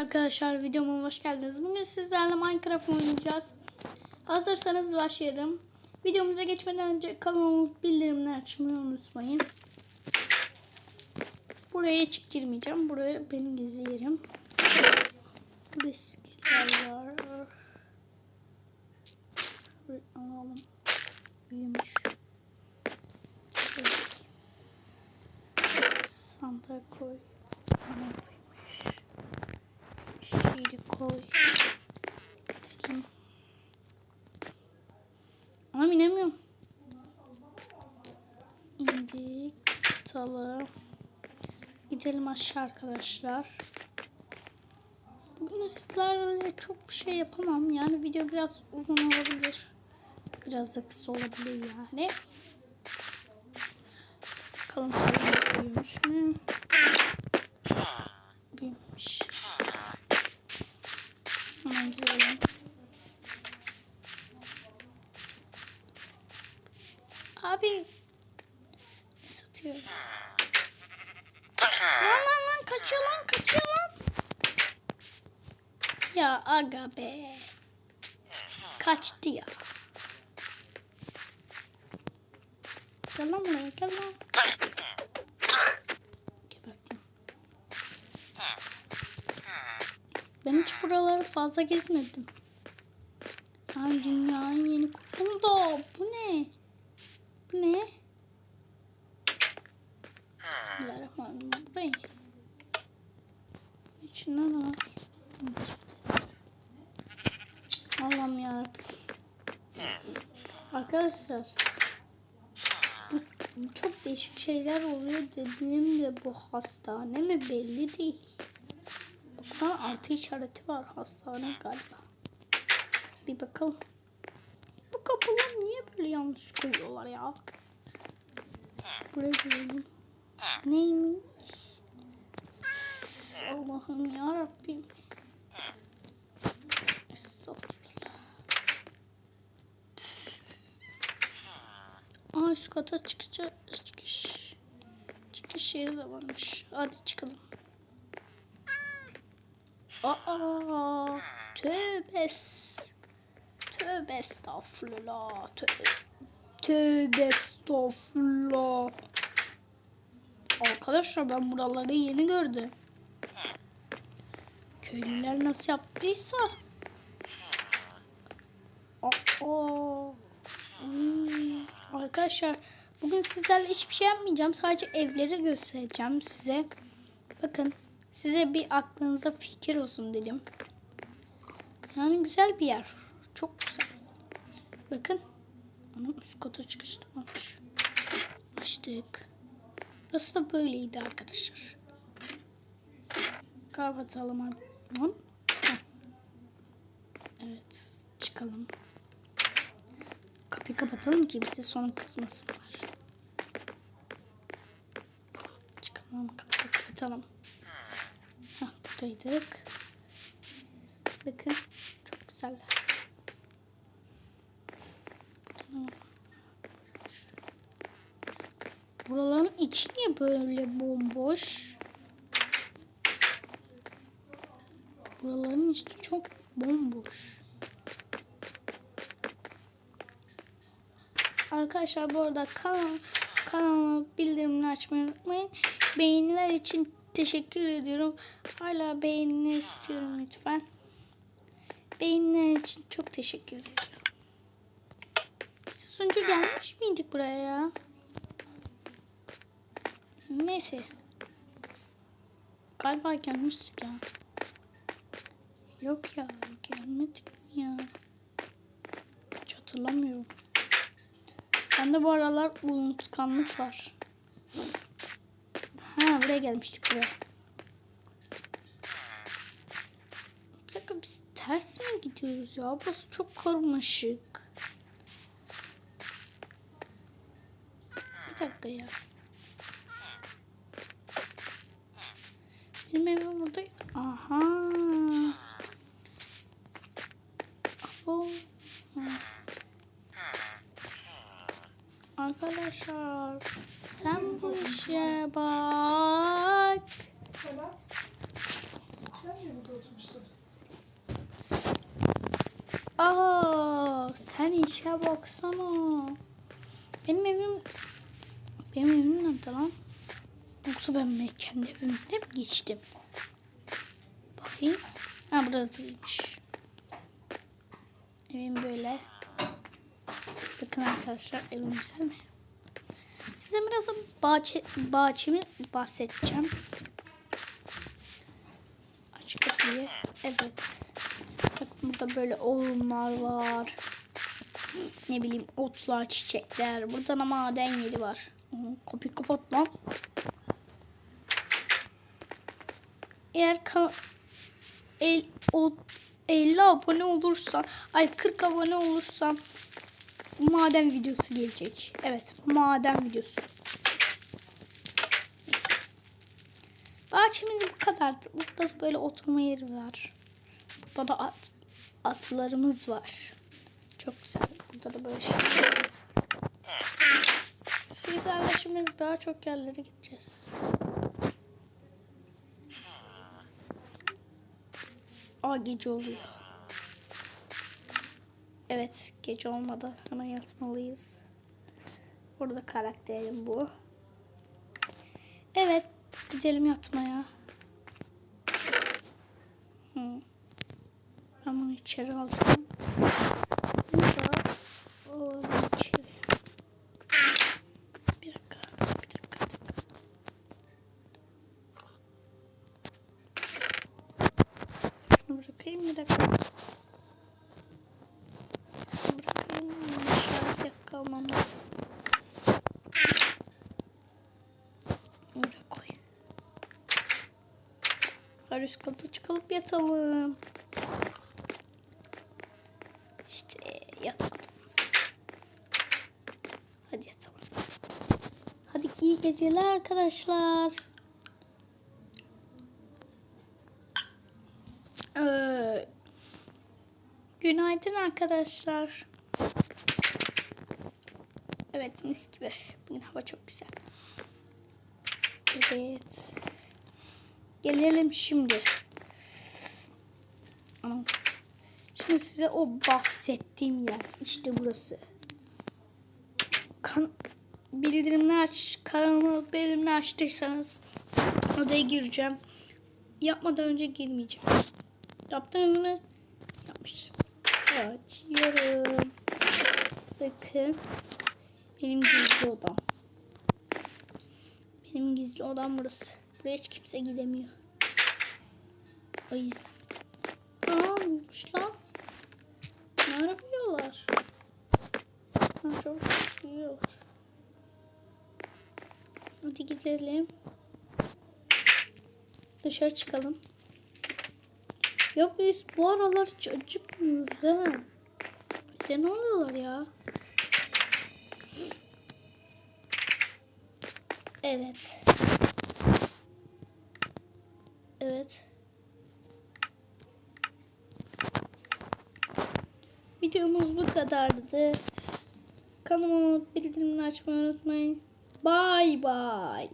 Arkadaşlar videoma hoş geldiniz. Bugün sizlerle Minecraft oynayacağız. Hazırsanız başlayalım. Videomuza geçmeden önce kanalıma bildirimleri açmayı unutmayın. Buraya hiç girmeyeceğim. Buraya benim gizli yerim. Skiller var. Alalım. Büyümüş. Santa koy. Şiiri koy. Ama inemiyorum. İndik. Talı. Gidelim aşağı arkadaşlar. Bugün sizlerle çok bir şey yapamam. Yani video biraz uzun olabilir. Biraz da kısa olabilir yani. Bakalım tabii büyümüş mü? Büyümüş. Hemen girelim. Abi ne? Lan lan lan kaçıyor lan kaçıyor lan. Ya aga be. Kaçtı ya. Gel lan buraya gel lan. Ben hiç buraları fazla gezmedim. Yani dünyanın yeni kurdum da bu ne? Bu ne? Bismillahirrahmanirrahim. İçinden al. Allah'ım yarabbim. Arkadaşlar. Çok değişik şeyler oluyor dediğimde bu hastane mi belli değil. Baksana artı işareti var hastane galiba. Bir bakalım. Bu kapıları niye böyle yanlış koyuyorlar ya? Buraya girelim. Neymiş? Allah'ım ya Rabbim. Estağfurullah. Aa üst kata çıkacak. Çıkış. Çıkış yeri de varmış. Hadi çıkalım. Aa, tövbe es- Tövbe estağfurullah. Tövbe, tövbe estağfurullah. Arkadaşlar ben buraları yeni gördüm. Köylüler nasıl yaptıysa. Aa, hmm. Arkadaşlar bugün sizlerle hiçbir şey yapmayacağım. Sadece evleri göstereceğim size. Bakın size bir aklınıza fikir olsun dedim. Yani güzel bir yer. Çok güzel. Bakın. Onun üst kata olmuş. Açtık. Burası da böyleydi arkadaşlar. Kapatalım artık. Evet. Çıkalım. Kapıyı kapatalım ki bizi sonra kızmasınlar. Çıkalım. Kapıyı kapatalım. Buradaydık. Bakın. Çok güzeller. Buraların içi niye böyle bomboş? Buraların içi çok bomboş. Arkadaşlar bu arada kanal, kanalıma bildirimini açmayı unutmayın. Beğeniler için teşekkür ediyorum. Hala beğenini istiyorum lütfen. Beğeniler için çok teşekkür ediyorum. Siz önce gelmiş miydik buraya ya? Neyse. Galiba gelmiştik ya. Yok ya gelmedik mi ya? Hiç hatırlamıyorum. Bende bu aralar unutkanlık var. Ha buraya gelmiştik buraya. Ters mi gidiyoruz ya? Burası çok karmaşık. Bir dakika ya. Benim evim burada. Aha. Oh. Arkadaşlar sen bu işe bak. Aa, sen işe baksana. Benim evim benim evim nerede lan? Yoksa ben kendi evimde mi geçtim? Bakayım. Ha burada değilmiş. Evim böyle. Bakın arkadaşlar evim güzel mi? Size biraz da bahçe, bahçemi bahsedeceğim. Aç kapıyı. Evet. Bak burada böyle oğlumlar var. Ne bileyim otlar, çiçekler. Burada da maden yeri var. Kapıyı kapat lan. Eğer ka- el, o, 50 abone olursa ay 40 abone olursam maden videosu gelecek. Evet maden videosu. Bahçemiz bu kadardı. Burada da böyle oturma yeri var. Burada da at, atlarımız var. Çok güzel. Burada da böyle şeylerimiz var. Sizlerle şimdi daha çok yerlere gideceğiz. Aa gece oluyor. Evet gece olmadan hemen yatmalıyız. Burada karakterim bu. Evet gidelim yatmaya. Hı. Ben bunu içeri alacağım. Dakika. Şunu bırakayım. Aşağı yak kalmam lazım. Buraya koy. Hadi üst kata çıkalım yatalım. İşte yatak odamız. Hadi yatalım. Hadi iyi geceler arkadaşlar. Ee, günaydın arkadaşlar. Evet mis gibi. Bugün hava çok güzel. Evet. Gelelim şimdi. Şimdi size o bahsettiğim yer. İşte burası. Kan bildirimler aç, kanalıma bildirimler açtıysanız odaya gireceğim. Yapmadan önce girmeyeceğim. Yaptınız mı? Yapmış. Açıyorum. Bakın. Benim gizli odam. Benim gizli odam burası. Buraya hiç kimse gidemiyor. O yüzden. Aa lan. Ne yapıyorlar? Ha, çok uyuyorlar. Hadi gidelim. Dışarı çıkalım. Ya biz bu aralar hiç acıkmıyoruz ha. Bize ne oluyorlar ya? Evet. Evet. Videomuz bu kadardı. Kanalıma bildirimleri açmayı unutmayın. Bye bye.